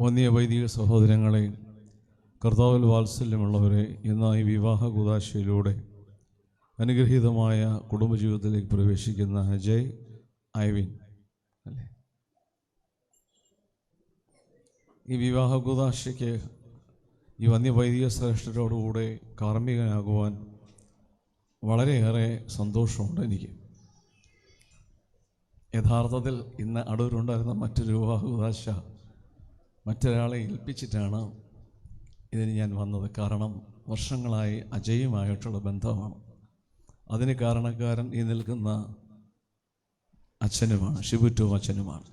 വന്യ വൈദിക സഹോദരങ്ങളെ കർത്താവിൽ വാത്സല്യമുള്ളവരെ ഇന്ന് ഈ വിവാഹ കൂതാശയിലൂടെ അനുഗ്രഹീതമായ കുടുംബജീവിതത്തിലേക്ക് പ്രവേശിക്കുന്ന അജയ് ഐവിൻ. അല്ലേ? ഈ വിവാഹ കൂതാശയ്ക്ക് ഈ വന്യവൈദിക ശ്രേഷ്ഠരോടുകൂടെ കാർമ്മികനാകുവാൻ വളരെയേറെ സന്തോഷമുണ്ട് എനിക്ക്. യഥാർത്ഥത്തിൽ ഇന്ന് അടൂരുണ്ടായിരുന്ന മറ്റൊരു വിവാഹ കുതാശ മറ്റൊരാളെ ഏൽപ്പിച്ചിട്ടാണ് ഇതിന് ഞാൻ വന്നത്. കാരണം വർഷങ്ങളായി അജയുമായിട്ടുള്ള ബന്ധമാണ്. അതിന് കാരണക്കാരൻ ഈ നിൽക്കുന്ന അച്ഛനുമാണ് ഷിബുറ്റും അച്ഛനുമാണ്.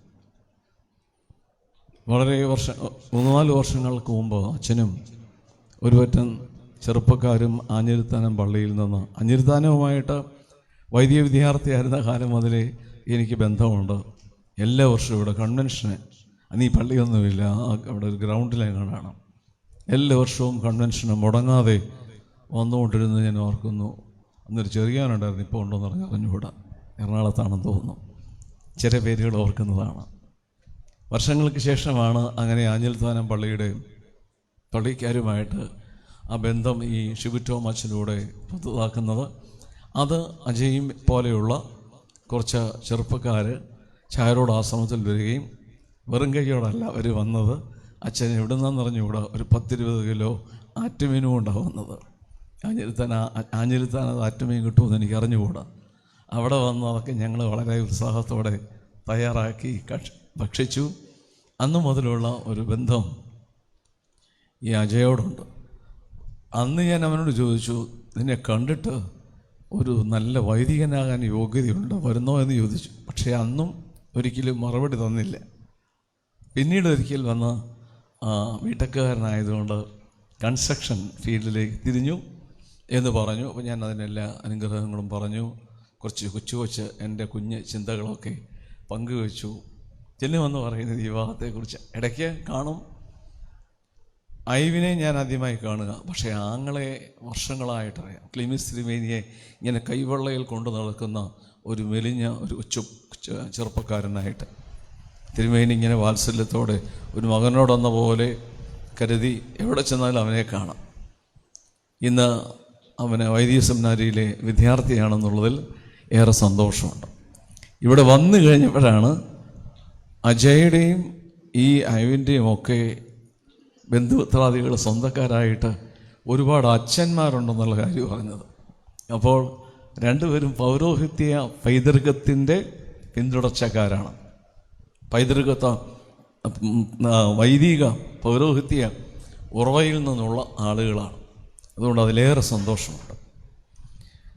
വളരെ വർഷ മൂന്നാൽ വർഷങ്ങൾക്ക് മുമ്പ് അച്ഛനും ഒരുപറ്റം ചെറുപ്പക്കാരും ആഞ്ഞിരുത്താനം പള്ളിയിൽ നിന്ന് അഞ്ഞിരുത്താനവുമായിട്ട് വൈദിക വിദ്യാർത്ഥിയായിരുന്ന കാലം മുതലേ എനിക്ക് ബന്ധമുണ്ട്. എല്ലാ വർഷവും ഇവിടെ കൺവെൻഷന് ഈ പള്ളിയൊന്നുമില്ല അവിടെ ഒരു ഗ്രൗണ്ടിലെങ്ങാണ്ടാണ് എല്ലാ വർഷവും കൺവെൻഷന് മുടങ്ങാതെ വന്നുകൊണ്ടിരുന്നത് ഞാൻ ഓർക്കുന്നു. അന്നൊരു ചെറിയാനുണ്ടായിരുന്നു ഇപ്പോൾ ഉണ്ടോയെന്ന് പറഞ്ഞാൽ അറിഞ്ഞുകൂടാ എറണാകുളത്താണെന്ന് തോന്നുന്നു. ചെറിയ പേരുകൾ ഓർക്കുന്നതാണ്. വർഷങ്ങൾക്ക് ശേഷമാണ് അങ്ങനെ ആഞ്ഞൽത്താനം പള്ളിയുടെ പള്ളിക്കാരുമായിട്ട് ആ ബന്ധം ഈ ഷിബുറ്റോം അച്ഛനിലൂടെ പുതുതാക്കുന്നത് അത് അജയും പോലെയുള്ള കുറച്ച് ചെറുപ്പക്കാർ ചായരോട് ആശ്രമത്തിൽ വരികയും വെറും കൈയോടല്ല അവർ വന്നത്. അച്ഛൻ എവിടെ നിന്നാന്ന് അറിഞ്ഞുകൂടാ ഒരു പത്തിരുപത് കിലോ ആറ്റുമീനും കൊണ്ടാണ് വന്നത് ആഞ്ഞിരുത്താൻ ആഞ്ഞിരുത്താൻ അത് ആറ്റുമീൻ കിട്ടുമെന്ന് എനിക്ക് അറിഞ്ഞുകൂടാ. അവിടെ വന്ന് അതൊക്കെ ഞങ്ങൾ വളരെ ഉത്സാഹത്തോടെ തയ്യാറാക്കി ഭക്ഷിച്ചു. അന്ന് മുതലുള്ള ഒരു ബന്ധം ഈ അജയോടുണ്ട്. അന്ന് ഞാൻ അവനോട് ചോദിച്ചു നിന്നെ കണ്ടിട്ട് ഒരു നല്ല വൈദികനാകാൻ യോഗ്യതയുണ്ട്? വരുന്നോ? എന്ന് ചോദിച്ചു. പക്ഷേ അന്നും ഒരിക്കലും മറുപടി തന്നില്ല. പിന്നീട് ഒരിക്കൽ വന്ന് വീട്ടക്കാരനായതുകൊണ്ട് കൺസ്ട്രക്ഷൻ ഫീൽഡിലേക്ക് തിരിഞ്ഞു എന്ന് പറഞ്ഞു. അപ്പോൾ ഞാൻ അതിനെല്ലാ അനുഗ്രഹങ്ങളും പറഞ്ഞു. കുറച്ച് കൊച്ചു കൊച്ച് എന്റെ കുഞ്ഞ് ചിന്തകളൊക്കെ പങ്കുവെച്ചു. പങ്കുവച്ചു ചെല്ലുമെന്ന് പറയുന്നത് വിവാഹത്തെക്കുറിച്ച്. ഇടയ്ക്ക് കാണും. ഐവിനെ ഞാൻ ആദ്യമായി കാണുക. പക്ഷേ ആങ്ങളെ വർഷങ്ങളായിട്ടറിയാം. ക്ലിമിസ് തിരുമേനിയെ ഇങ്ങനെ കൈവെള്ളയിൽ കൊണ്ടു നടക്കുന്ന ഒരു മെലിഞ്ഞ ഒരു ഉച്ച ചെറുപ്പക്കാരനായിട്ട്. തിരുമേനി ഇങ്ങനെ വാത്സല്യത്തോടെ ഒരു മകനോടെന്ന പോലെ കരുതി എവിടെ ചെന്നാലും അവനെ കാണാം. ഇന്ന് അവന് വൈദിക സെമിനാരിയിലെ വിദ്യാർത്ഥിയാണെന്നുള്ളതിൽ ഏറെ സന്തോഷമുണ്ട്. ഇവിടെ വന്നു കഴിഞ്ഞപ്പോഴാണ് അജയുടെയും ഈ അയവിന്റെയും ഒക്കെ ബന്ധുപത്രാദികൾ സ്വന്തക്കാരായിട്ട് ഒരുപാട് അച്ഛന്മാരുണ്ടെന്നുള്ള കാര്യം പറഞ്ഞത് അപ്പോൾ രണ്ടുപേരും പൗരോഹിത്യ പൈതൃകത്തിന്റെ പിന്തുടർച്ചക്കാരാണ്. പൈതൃകത്വ വൈദിക പൗരോഹിത്യ ഉറവയിൽ നിന്നുള്ള ആളുകളാണ്. അതുകൊണ്ട് അതിലേറെ സന്തോഷമുണ്ട്.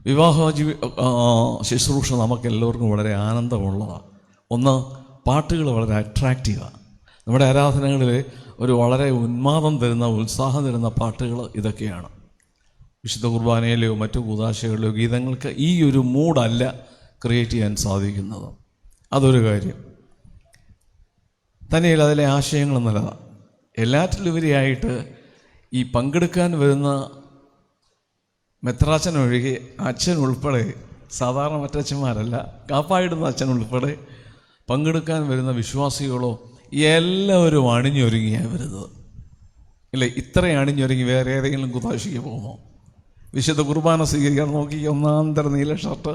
വിവാഹ ജീവി ശുശ്രൂഷ നമുക്ക് എല്ലാവർക്കും വളരെ ആനന്ദമുള്ളതാണ്. ഒന്ന് പാട്ടുകൾ വളരെ അട്രാക്റ്റീവാണ്. നമ്മുടെ ആരാധനകളിൽ ഒരു വളരെ ഉന്മാദം തരുന്ന ഉത്സാഹം തരുന്ന പാട്ടുകൾ ഇതൊക്കെയാണ്. വിശുദ്ധ കുർബാനയിലെയോ മറ്റു കൂതാശകളിലെയോ ഗീതങ്ങൾക്ക് ഈ ഒരു മൂഡല്ല ക്രിയേറ്റ് ചെയ്യാൻ സാധിക്കുന്നത്. അതൊരു കാര്യം. തന്നെയല്ല അതിലെ ആശയങ്ങൾ നല്ലതാണ് എല്ലാറ്റിലുപരിയായിട്ട് ഈ പങ്കെടുക്കാൻ വരുന്ന മെത്രാച്ചൻ ഒഴികെ അച്ഛൻ ഉൾപ്പെടെ സാധാരണ മറ്റച്ഛന്മാരല്ല കാപ്പായിടുന്ന അച്ഛൻ ഉൾപ്പെടെ പങ്കെടുക്കാൻ വരുന്ന വിശ്വാസികളോ എല്ലാവരും അണിഞ്ഞൊരുങ്ങിയാണ് വരുന്നത് ഇല്ല ഇത്ര അണിഞ്ഞൊരുങ്ങി വേറെ ഏതെങ്കിലും കുതാശിക്ക് പോകുമോ? വിശുദ്ധ കുർബാന സ്വീകരിക്കാൻ നോക്കി ഒന്നാന്തര നീല ഷർട്ട്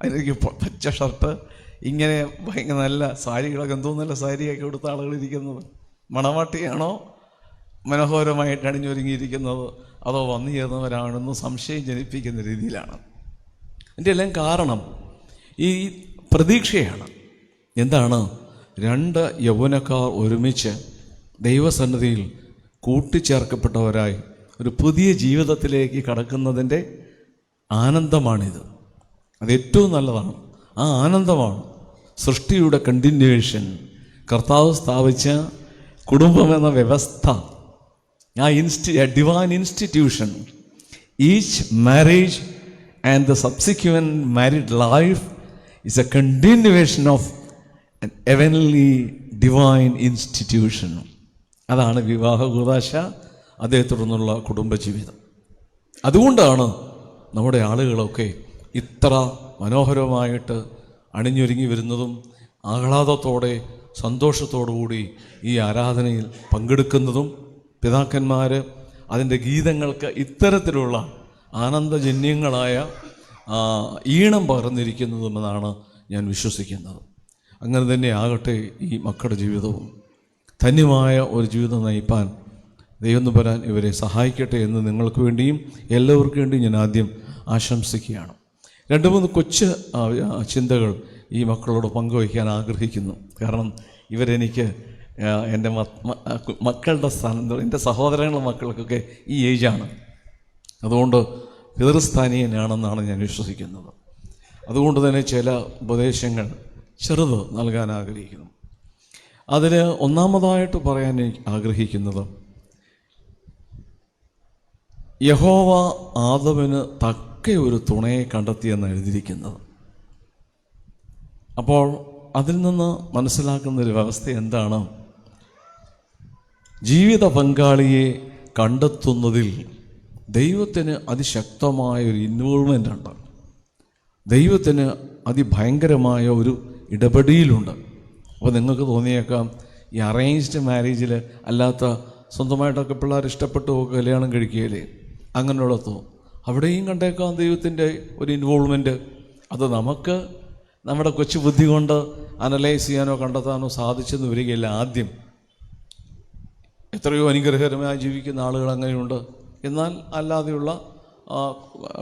അതിലേക്ക് പച്ച ഷർട്ട് ഇങ്ങനെ ഭയങ്കര നല്ല സാരികളൊക്കെ എന്തോ നല്ല സാരിയൊക്കെ കൊടുത്ത ആളുകൾ ഇരിക്കുന്നത്. മണവാട്ടിയാണോ? മനോഹരമായിട്ട് അണിഞ്ഞൊരുങ്ങിയിരിക്കുന്നത്. അതോ വന്നു ചേർന്നവരാണെന്ന് സംശയം ജനിപ്പിക്കുന്ന രീതിയിലാണ്. എന്റെ എല്ലാം കാരണം ഈ പ്രതീക്ഷയാണ്. എന്താണ്? രണ്ട് യൗവനക്കാർ ഒരുമിച്ച് ദൈവസന്നിധിയിൽ കൂട്ടിച്ചേർക്കപ്പെട്ടവരായി ഒരു പുതിയ ജീവിതത്തിലേക്ക് കടക്കുന്നതിന്റെ ആനന്ദമാണിത്. അത് ഏറ്റവും നല്ലതാണ്. ആ ആനന്ദമാണ് സൃഷ്ടിയുടെ കണ്ടിന്യൂവേഷൻ കർത്താവ് സ്ഥാപിച്ച കുടുംബം എന്ന വ്യവസ്ഥ. ആ ഇൻസ്റ്റി divine institution each marriage and the subsequent married life is a continuation of heavenly divine institution അതാണ് വിവാഹ കൂതാശ അതേ തുടർന്നുള്ള കുടുംബജീവിതം. അതുകൊണ്ടാണ് നമ്മുടെ ആളുകളൊക്കെ ഇത്ര മനോഹരമായിട്ട് അണിഞ്ഞൊരുങ്ങി വരുന്നതും ആഹ്ലാദത്തോടെ സന്തോഷത്തോടുകൂടി ഈ ആരാധനയിൽ പങ്കെടുക്കുന്നതും പിതാക്കന്മാർ അതിന്റെ ഗീതങ്ങൾക്ക് ഇത്തരത്തിലുള്ള ആനന്ദജന്യങ്ങളായ ഈണം പകർന്നിരിക്കുന്നതുമെന്നാണ് ഞാൻ വിശ്വസിക്കുന്നത്. അങ്ങനെ തന്നെ ആകട്ടെ ഈ മക്കളുടെ ജീവിതവും. ധന്യമായ ഒരു ജീവിതം നയിപ്പാൻ ദൈവം വരാൻ ഇവരെ സഹായിക്കട്ടെ എന്ന് നിങ്ങൾക്ക് വേണ്ടിയും എല്ലാവർക്കും വേണ്ടിയും ഞാൻ ആദ്യം ആശംസിക്കുകയാണ്. രണ്ട് മൂന്ന് കൊച്ചു ചിന്തകൾ ഈ മക്കളോട് പങ്കുവയ്ക്കാൻ ആഗ്രഹിക്കുന്നു. കാരണം ഇവരെനിക്ക് എന്റെ മക്കളുടെ സ്ഥാനം എന്റെ സഹോദരങ്ങളുടെ മക്കൾക്കൊക്കെ ഈ ഏജാണ്. അതുകൊണ്ട് പിതൃസ്ഥാനീയനാണെന്നാണ് ഞാൻ വിശ്വസിക്കുന്നത്. അതുകൊണ്ട് തന്നെ ചില ഉപദേശങ്ങൾ ചെറുത് നൽകാൻ ആഗ്രഹിക്കുന്നു. അതിന് ഒന്നാമതായിട്ട് പറയാൻ ആഗ്രഹിക്കുന്നത് യഹോവ ആദവിന് തക്ക ഒരു തുണയെ കണ്ടെത്തിയെന്ന് എഴുതിയിരിക്കുന്നത്. അപ്പോൾ അതിൽ നിന്ന് മനസ്സിലാക്കുന്ന ഒരു വ്യവസ്ഥ എന്താണ്? ജീവിത പങ്കാളിയെ കണ്ടെത്തുന്നതിൽ ദൈവത്തിന് അതിശക്തമായ ഒരു ഇൻവോൾവ്മെന്റ് ഉണ്ട്. ദൈവത്തിന് അതിഭയങ്കരമായ ഒരു ഇടപെടിയിലുണ്ട് അപ്പോൾ നിങ്ങൾക്ക് തോന്നിയേക്കാം ഈ അറേഞ്ച്ഡ് മാരേജിൽ അല്ലാത്ത സ്വന്തമായിട്ടൊക്കെ പിള്ളേർ ഇഷ്ടപ്പെട്ടു കല്യാണം കഴിക്കുകയില്ലേ? അങ്ങനെയുള്ളതോ? അവിടെയും കണ്ടേക്കാം ദൈവത്തിന്റെ ഒരു ഇൻവോൾവ്മെന്റ് അത് നമുക്ക് നമ്മുടെ കൊച്ചു ബുദ്ധി കൊണ്ട് അനലൈസ് ചെയ്യാനോ കണ്ടെത്താനോ സാധിച്ചെന്ന് വരികയില്ല ആദ്യം. എത്രയോ അനുഗ്രഹകരമായി ജീവിക്കുന്ന ആളുകൾ അങ്ങനെയുണ്ട്. എന്നാൽ അല്ലാതെയുള്ള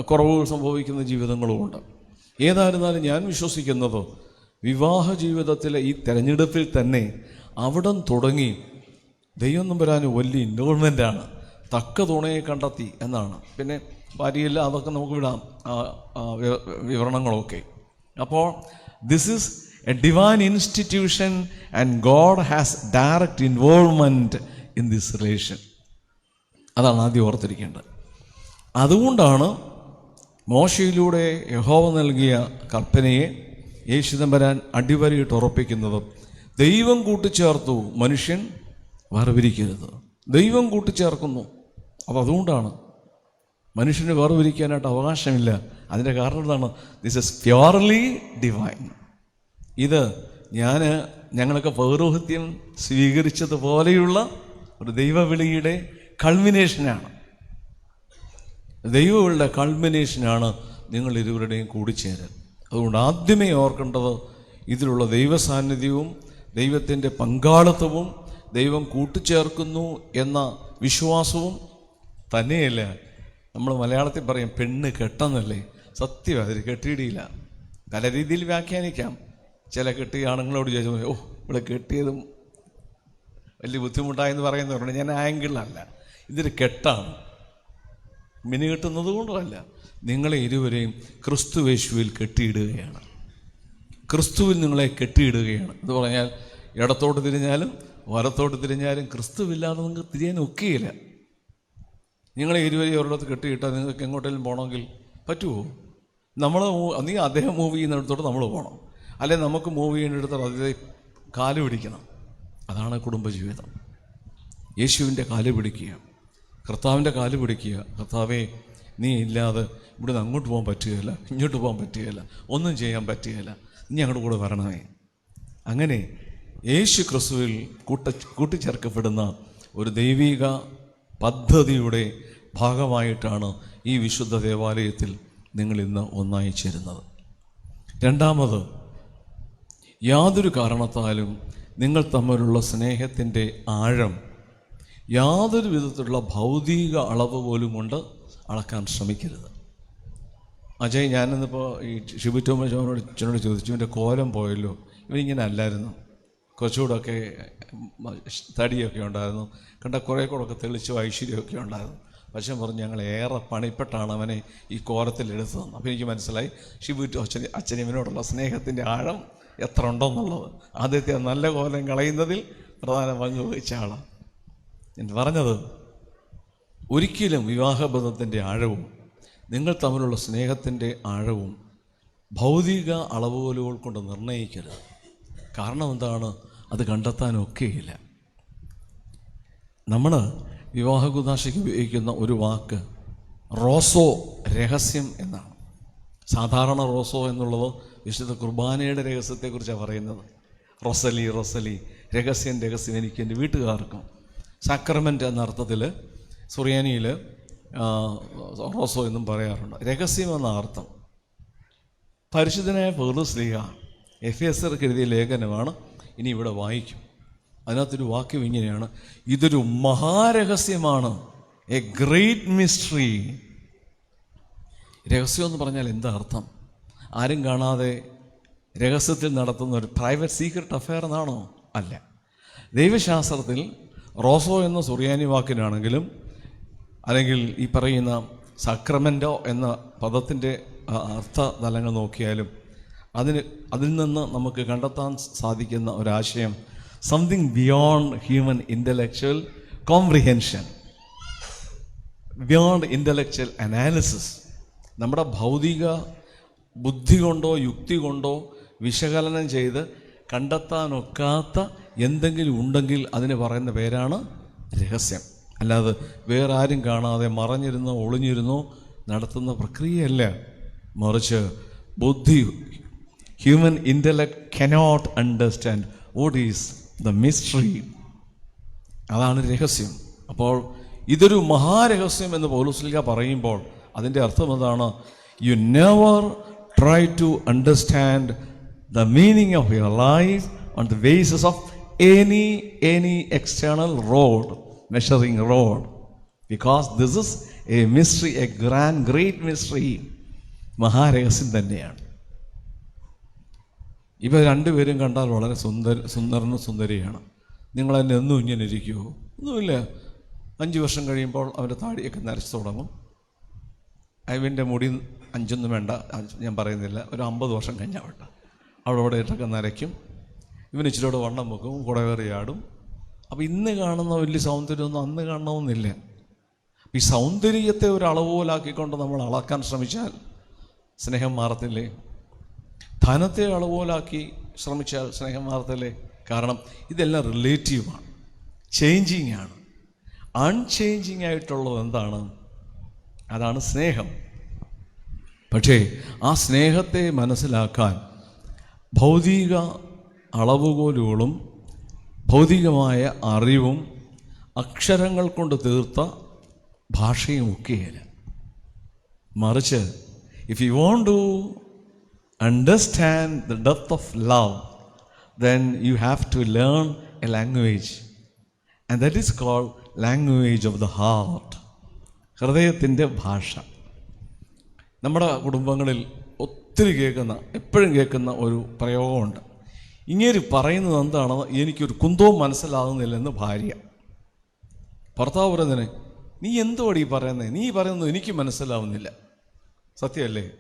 കുറവുകൾ സംഭവിക്കുന്ന ജീവിതങ്ങളുമുണ്ട് ഏതായിരുന്നാലും ഞാൻ വിശ്വസിക്കുന്നത് വിവാഹ ജീവിതത്തിലെ ഈ തെരഞ്ഞെടുപ്പിൽ തന്നെ അവിടം തുടങ്ങി ദൈവം നമ്പരാൻ വലിയ ഇൻവോൾവ്മെന്റാണ് തക്ക തുണയെ കണ്ടെത്തി എന്നാണ്. പിന്നെ ഭാര്യയില്ല അതൊക്കെ നമുക്ക് വിടാം. വിവരണങ്ങളൊക്കെ. അപ്പോൾ this is a divine institution and God has direct involvement in this relation അതാണ് ആദ്യം ഓർത്തിരിക്കേണ്ടത്. അതുകൊണ്ടാണ് മോശയിലൂടെ യഹോവ നൽകിയ കൽപ്പനയെ യേശുദമ്പരാൻ അടിവരയിട്ട് ഉറപ്പിക്കുന്നത് ദൈവം കൂട്ടിച്ചേർത്തു മനുഷ്യൻ വേർപിരിക്കരുത്. ദൈവം കൂട്ടിച്ചേർക്കുന്നു. അപ്പോൾ അതുകൊണ്ടാണ് മനുഷ്യന് വേർതിരിക്കാനായിട്ട് അവകാശമില്ല. അതിന്റെ കാരണം എന്താണ്? ദിസ് ഇസ് പ്യോർലി ഡിവൈൻ ഇത് ഞാൻ ഞങ്ങളൊക്കെ പൗരോഹിത്യം സ്വീകരിച്ചതുപോലെയുള്ള ഒരു ദൈവവിളിയുടെ കൾമിനേഷനാണ് ദൈവങ്ങളുടെ കൾമിനേഷനാണ് നിങ്ങൾ ഇരുവരുടെയും കൂടിച്ചേരൽ അതുകൊണ്ട് ആദ്യമേ ഓർക്കേണ്ടത് ഇതിലുള്ള ദൈവസാന്നിധ്യവും ദൈവത്തിന്റെ പങ്കാളിത്തവും ദൈവം കൂട്ടിച്ചേർക്കുന്നു എന്ന വിശ്വാസവും തന്നെയല്ല നമ്മൾ മലയാളത്തിൽ പറയും പെണ്ണ് കെട്ടെന്നല്ലേ? സത്യം അതിൽ കെട്ടിയിടിയില്ല പല രീതിയിൽ വ്യാഖ്യാനിക്കാം. ചില കെട്ടിയ ആണുങ്ങളോട് ചോദിച്ചു ഓ ഇവിടെ കെട്ടിയതും വലിയ ബുദ്ധിമുട്ടായെന്ന് പറയുന്നവരുണ്ട് ഞാൻ ആംഗിളല്ല ഇതൊരു കെട്ടാണ്. മിനി കെട്ടുന്നത് കൊണ്ടല്ല നിങ്ങളെ ഇരുവരെയും ക്രിസ്തുവേശുവിൽ കെട്ടിയിടുകയാണ്. ക്രിസ്തുവിൽ നിങ്ങളെ കെട്ടിയിടുകയാണ്. എന്ന് പറഞ്ഞാൽ ഇടത്തോട്ട് തിരിഞ്ഞാലും വലത്തോട്ട് തിരിഞ്ഞാലും ക്രിസ്തുവില്ലാതെ നിങ്ങൾക്ക് തിരിയാൻ ഒക്കുകയില്ല നിങ്ങളെ ഇരുവരെയും ഒരിടത്ത് കെട്ടിയിട്ടാൽ നിങ്ങൾക്ക് എങ്ങോട്ടെങ്കിലും പോകണമെങ്കിൽ പറ്റുമോ നമ്മൾ നീ അദ്ദേഹം മൂവ് ചെയ്യുന്നിടത്തോട്ട് നമ്മൾ പോകണം. അല്ലെങ്കിൽ നമുക്ക് മൂവ് ചെയ്യുന്നിടത്തോട്ട് അതിലെ കാൽ പിടിക്കണം. അതാണ് കുടുംബജീവിതം. യേശുവിന്റെ കാൽ പിടിക്കുക കർത്താവിന്റെ കാൽ പിടിക്കുക. കർത്താവേ നീ ഇല്ലാതെ ഇവിടുന്ന് അങ്ങോട്ട് പോകാൻ പറ്റുകയില്ല ഇങ്ങോട്ട് പോകാൻ പറ്റുകയില്ല ഒന്നും ചെയ്യാൻ പറ്റുകയില്ല. നീ അങ്ങോട്ട് കൂടെ വരണമേ. അങ്ങനെ യേശു ക്രിസ്തുവിൽ കൂട്ട കൂട്ടിച്ചേർക്കപ്പെടുന്ന ഒരു ദൈവിക പദ്ധതിയുടെ ഭാഗമായിട്ടാണ് ഈ വിശുദ്ധ ദേവാലയത്തിൽ നിങ്ങൾ ഇന്ന് ഒന്നായി ചേരുന്നത്. രണ്ടാമത് യാതൊരു കാരണത്താലും നിങ്ങൾ തമ്മിലുള്ള സ്നേഹത്തിന്റെ ആഴം യാതൊരു വിധത്തിലുള്ള ഭൗതിക അളവ് പോലും കൊണ്ട് അളക്കാൻ ശ്രമിക്കരുത്. അജയ് ഞാനിന്നിപ്പോൾ ഈ ഷിബു ടോമസ് അവനോട് അച്ഛനോട് ചോദിച്ചു ഇവന്റെ കോലം പോയല്ലോ? ഇവനിങ്ങനെ അല്ലായിരുന്നു. കുറച്ചുകൂടെയൊക്കെ തടിയൊക്കെ ഉണ്ടായിരുന്നു. കണ്ട കുറേ കൂടെയൊക്കെ തെളിച്ചു ഐശ്വര്യമൊക്കെ ഉണ്ടായിരുന്നു. പക്ഷേ പറഞ്ഞു ഞങ്ങൾ ഏറെ പണിപ്പെട്ടാണ് അവനെ ഈ കോരത്തിൽ എടുത്തതെന്ന്. അപ്പോൾ എനിക്ക് മനസ്സിലായി ഷിബു ടു അച്ഛൻ അച്ഛനിവനോടുള്ള സ്നേഹത്തിന്റെ ആഴം എത്ര ഉണ്ടെന്നുള്ളത്. ആദ്യത്തെ നല്ല കോലം കളയുന്നതിൽ പ്രധാന പങ്ക് വഹിച്ച ആളാണ്. ഞാൻ പറഞ്ഞത് ഒരിക്കലും വിവാഹബന്ധത്തിന്റെ ആഴവും നിങ്ങൾ തമ്മിലുള്ള സ്നേഹത്തിന്റെ ആഴവും ഭൗതിക അളവുകോലുകൾ കൊണ്ട് നിർണയിക്കരുത് കാരണം എന്താണ്? അത് കണ്ടെത്താനൊക്കെയില്ല. നമ്മൾ വിവാഹ കുദാശയ്ക്ക് ഉപയോഗിക്കുന്ന ഒരു വാക്ക് റോസോ രഹസ്യം എന്നാണ്. സാധാരണ റോസോ എന്നുള്ളത് വിശുദ്ധ കുർബാനയുടെ രഹസ്യത്തെക്കുറിച്ചാണ് പറയുന്നത്. റൊസലി റൊസലി രഹസ്യം രഹസ്യം എനിക്ക് എന്റെ വീട്ടുകാർക്കും. സാക്രമെന്റ് എന്ന അർത്ഥത്തിൽ സുറിയാനിയിൽ റോസോ എന്നും പറയാറുണ്ട്. രഹസ്യം എന്ന അർത്ഥം. പരിശുദ്ധനായ പൗർണസ്ലിഹ എഫ് എസ് എർക്ക് എഴുതിയ ലേഖനമാണ് ഇനി ഇവിടെ വായിക്കും. അതിനകത്തൊരു വാക്യം ഇങ്ങനെയാണ്. ഇതൊരു മഹാരഹസ്യമാണ്. A great mystery. രഹസ്യം എന്ന് പറഞ്ഞാൽ എന്താ അർത്ഥം? ആരും കാണാതെ രഹസ്യത്തിൽ നടത്തുന്ന ഒരു പ്രൈവറ്റ് സീക്രട്ട് അഫെയർ എന്നാണോ? അല്ല. ദൈവശാസ്ത്രത്തിൽ റോസോ എന്ന സുറിയാനി വാക്കിനാണെങ്കിലും അല്ലെങ്കിൽ ഈ പറയുന്ന സക്രമെന്റോ എന്ന പദത്തിന്റെ അർത്ഥ തലങ്ങൾ നോക്കിയാലും അതിന് അതിൽ നിന്ന് നമുക്ക് കണ്ടെത്താൻ സാധിക്കുന്ന ഒരാശയം something beyond human intellectual comprehension beyond intellectual analysis നമ്മുടെ ഭൗതിക ബുദ്ധി കൊണ്ടോ യുക്തി കൊണ്ടോ വിശകലനം ചെയ്ത് കണ്ടെത്താനൊക്കാത്ത എന്തെങ്കിലും ഉണ്ടെങ്കിൽ അതിന് പറയുന്ന പേരാണ് രഹസ്യം. അല്ലാതെ വേറെ ആരും കാണാതെ മറഞ്ഞിരുന്നോ ഒളിഞ്ഞിരുന്നോ നടത്തുന്ന പ്രക്രിയയല്ല. മറിച്ച് ബുദ്ധി human intellect cannot understand what is the mystery അതാണ് രഹസ്യം. അപ്പോൾ ഇതൊരു മഹാരഹസ്യം എന്ന് പൗലുസ്ലിക പറയുമ്പോൾ അതിന്റെ അർത്ഥം എന്താണ്? You never try to understand the meaning of your life on the basis of any any external rod measuring rod because this is a mystery a grand great mystery മഹാരഹസ്യം തന്നെയാണ്. ഇവ രണ്ടുപേരും കണ്ടാൽ വളരെ സുന്ദര സുന്ദരനും സുന്ദരിയാണ്. നിങ്ങൾ എന്നെ ഇങ്ങനെ ഇരിക്കുമോ ഒന്നുമില്ല. അഞ്ച് വർഷം കഴിയുമ്പോൾ അവന്റെ താടിയൊക്കെ നരച്ചു തുടങ്ങും. അവന്റെ മുടി അഞ്ചൊന്നും വേണ്ട. ഞാൻ പറയുന്നില്ല. ഒരു അമ്പത് വർഷം കഴിഞ്ഞാവട്ടെ. അവിടെ അവിടെ ഇട്ടൊക്കെ നരയ്ക്കും. ഇവൻ ഇച്ചിരിയോടെ വണ്ണം വെക്കും. ആടും. അപ്പോൾ ഇന്ന് കാണുന്ന വലിയ സൗന്ദര്യമൊന്നും അന്ന് കാണണമെന്നില്ല. ഈ സൗന്ദര്യത്തെ ഒരു അളവുപോലാക്കിക്കൊണ്ട് നമ്മൾ അളക്കാൻ ശ്രമിച്ചാൽ സ്നേഹം മാറത്തില്ലേ? ധനത്തെ അളവുപോലാക്കി ശ്രമിച്ചാൽ സ്നേഹം മാറത്തല്ലേ കാരണം ഇതെല്ലാം റിലേറ്റീവാണ് ചേഞ്ചിങ് ആണ് അൺചേഞ്ചിങ് ആയിട്ടുള്ളത് എന്താണ്? അതാണ് സ്നേഹം. പക്ഷേ ആ സ്നേഹത്തെ മനസ്സിലാക്കാൻ ഭൗതിക അളവുകോലുകളും ഭൗതികമായ അറിവും അക്ഷരങ്ങൾ കൊണ്ട് തീർത്ത ഭാഷയും ഒക്കെയല്ല മറിച്ച് if you want to understand the depth of love then you have to learn a language and that is called language of the heart ഹൃദയത്തിന്റെ ഭാഷ. നമ്മുടെ കുടുംബങ്ങളിൽ ഒത്തിരി കേൾക്കുന്ന എപ്പോഴും കേൾക്കുന്ന ഒരു പ്രയോഗമുണ്ട്. ഇങ്ങനെ പറയുന്നത് എന്താണെന്ന് എനിക്കൊരു കുന്തവും മനസ്സിലാകുന്നില്ലെന്ന് ഭാര്യ. ഭർത്താവ് പറയുന്നതിന് നീ എന്തുവാടി പറയുന്നത് നീ പറയുന്നത് എനിക്ക് മനസ്സിലാവുന്നില്ല. സത്യമല്ലേ?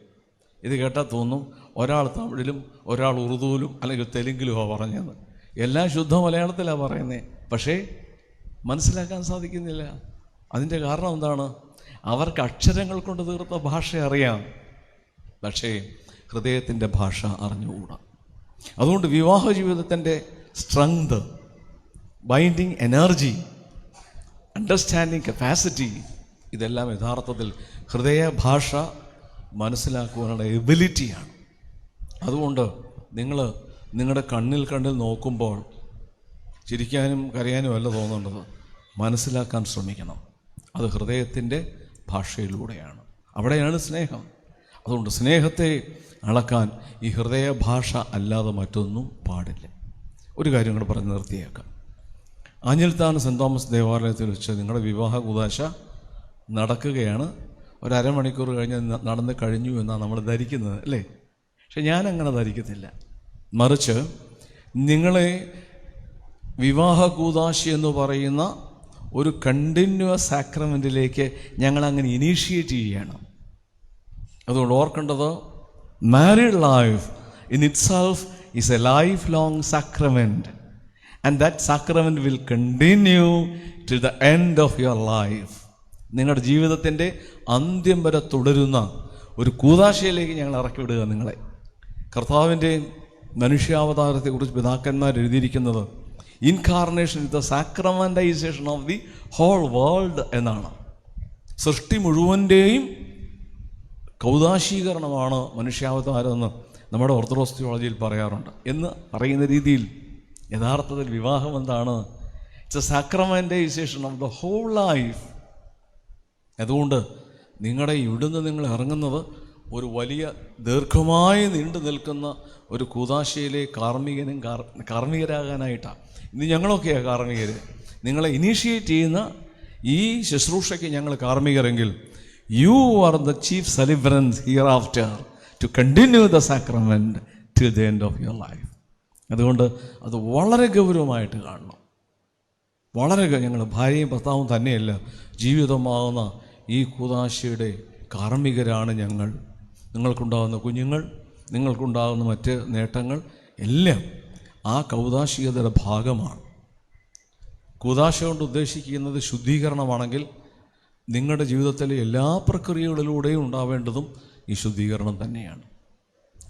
ഇത് കേട്ടാൽ തോന്നും ഒരാൾ തമിഴിലും ഒരാൾ ഉറുദുവിലും അല്ലെങ്കിൽ തെലുങ്കിലുമോ പറഞ്ഞത്. എല്ലാം ശുദ്ധ മലയാളത്തിലാണ് പറയുന്നത് പക്ഷേ മനസ്സിലാക്കാൻ സാധിക്കുന്നില്ല. അതിന്റെ കാരണം എന്താണ്? അവർക്ക് അക്ഷരങ്ങൾ കൊണ്ട് തീർത്ത ഭാഷ അറിയാം. പക്ഷേ ഹൃദയത്തിന്റെ ഭാഷ അറിഞ്ഞുകൂടാ. അതുകൊണ്ട് വിവാഹ ജീവിതത്തിന്റെ strength binding energy understanding capacity ഇതെല്ലാം യഥാർത്ഥത്തിൽ ഹൃദയ ഭാഷ മനസ്സിലാക്കുവാനുള്ള എബിലിറ്റിയാണ്. അതുകൊണ്ട് നിങ്ങൾ നിങ്ങളുടെ കണ്ണിൽ കണ്ണിൽ നോക്കുമ്പോൾ ചിരിക്കാനും കരയാനും അല്ല തോന്നേണ്ടത്. മനസ്സിലാക്കാൻ ശ്രമിക്കണം. അത് ഹൃദയത്തിന്റെ ഭാഷയിലൂടെയാണ്. അവിടെയാണ് സ്നേഹം. അതുകൊണ്ട് സ്നേഹത്തെ അളക്കാൻ ഈ ഹൃദയ ഭാഷ അല്ലാതെ മറ്റൊന്നും പാടില്ല. ഒരു കാര്യം കൂടെ പറഞ്ഞ് നിർത്തിയേക്കാം. ആഞ്ഞിൽത്താൻ സെന്റ് തോമസ് ദേവാലയത്തിൽ വെച്ച് നിങ്ങളുടെ വിവാഹ കൂതാശ നടക്കുകയാണ്. ഒരു അരമണിക്കൂർ കഴിഞ്ഞ് നടന്ന് കഴിഞ്ഞു എന്നാണ് നമ്മൾ ധരിക്കുന്നത് അല്ലേ? പക്ഷെ ഞാൻ അങ്ങനെ ധരിക്കത്തില്ല. മറിച്ച് നിങ്ങളെ വിവാഹ കൂതാശി എന്ന് പറയുന്ന ഒരു കണ്ടിന്യൂസ് സാക്രമെന്റിലേക്ക് ഞങ്ങളങ്ങനെ ഇനീഷ്യേറ്റ് ചെയ്യണം. അതുകൊണ്ട് ഓർക്കേണ്ടത് married life in itself is a life long sacrament and that sacrament will continue to the end of your life നിങ്ങളുടെ ജീവിതത്തിന്റെ അന്ത്യം വരെ തുടരുന്ന ഒരു കൂതാശയിലേക്ക് ഞങ്ങൾ ഇറക്കി വിടുക നിങ്ങളെ. കർത്താവിന്റെ മനുഷ്യാവതാരത്തെക്കുറിച്ച് പിതാക്കന്മാർ എഴുതിയിരിക്കുന്നത് incarnation is the sacramentalisation of the whole world എന്നാണ്. സൃഷ്ടി മുഴുവന്റെയും കൗതാശീകരണമാണ് മനുഷ്യാവതാരം എന്ന് നമ്മുടെ ഓർത്തഡോക്സ് തിയോളജിയിൽ പറയാറുണ്ട്. എന്ന് പറയുന്ന രീതിയിൽ യഥാർത്ഥത്തിൽ വിവാഹം എന്താണ്? It's a sacramentalisation of the whole life അതുകൊണ്ട് നിങ്ങളുടെ ഇവിടുന്ന് നിങ്ങൾ ഇറങ്ങുന്നത് ഒരു വലിയ ദീർഘമായി നീണ്ടു നിൽക്കുന്ന ഒരു കൂതാശയിലെ കാർമ്മികനും കാർ- കാർമ്മികരാകാനായിട്ടാണ് ഇന്ന് ഞങ്ങളൊക്കെയാണ് കാർമ്മികർ നിങ്ങളെ ഇനീഷ്യേറ്റ് ചെയ്യുന്ന ഈ ശുശ്രൂഷയ്ക്ക് ഞങ്ങൾ കാർമ്മികരെങ്കിൽ you are the chief celebrants hereafter to continue the sacrament to the end of your life അതുകൊണ്ട് അത് വളരെ ഗൗരവമായിട്ട് കാണണം. വളരെ ഞങ്ങൾ ഭാര്യയും ഭർത്താവും തന്നെയല്ല ജീവിതമാകുന്ന ഈ കൂതാശയുടെ കാർമ്മികരാണ് ഞങ്ങൾ. നിങ്ങൾക്കുണ്ടാകുന്ന കുഞ്ഞുങ്ങൾ നിങ്ങൾക്കുണ്ടാകുന്ന മറ്റ് നേട്ടങ്ങൾ എല്ലാം ആ കൗതാശികതയുടെ ഭാഗമാണ്. കൂതാശ കൊണ്ട് ഉദ്ദേശിക്കുന്നത് ശുദ്ധീകരണമാണെങ്കിൽ നിങ്ങളുടെ ജീവിതത്തിലെ എല്ലാ പ്രക്രിയകളിലൂടെയും ഉണ്ടാവേണ്ടതും ഈ ശുദ്ധീകരണം തന്നെയാണ്.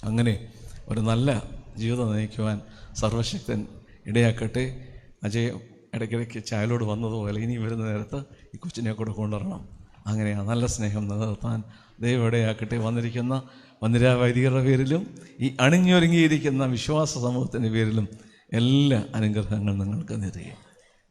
അങ്ങനെ ഒരു നല്ല ജീവിതം നയിക്കുവാൻ സർവശക്തൻ ഇടയാക്കട്ടെ. അജയ് ഇടയ്ക്കിടയ്ക്ക് ചായലോട് വന്നതുപോലെ ഇനി വരുന്ന നേരത്ത് ഈ കൊച്ചിനെ കൂടെ കൊണ്ടുവരണം. അങ്ങനെ നല്ല സ്നേഹം നിലനിർത്താൻ ദൈവം ഇടയാക്കട്ടെ വന്നിരിക്കുന്ന വന്നിരാ വൈദികരുടെ പേരിലും ഈ അണിഞ്ഞൊരുങ്ങിയിരിക്കുന്ന വിശ്വാസ സമൂഹത്തിന്റെ പേരിലും എല്ലാ അനുഗ്രഹങ്ങളും നിങ്ങൾക്ക് നിറയും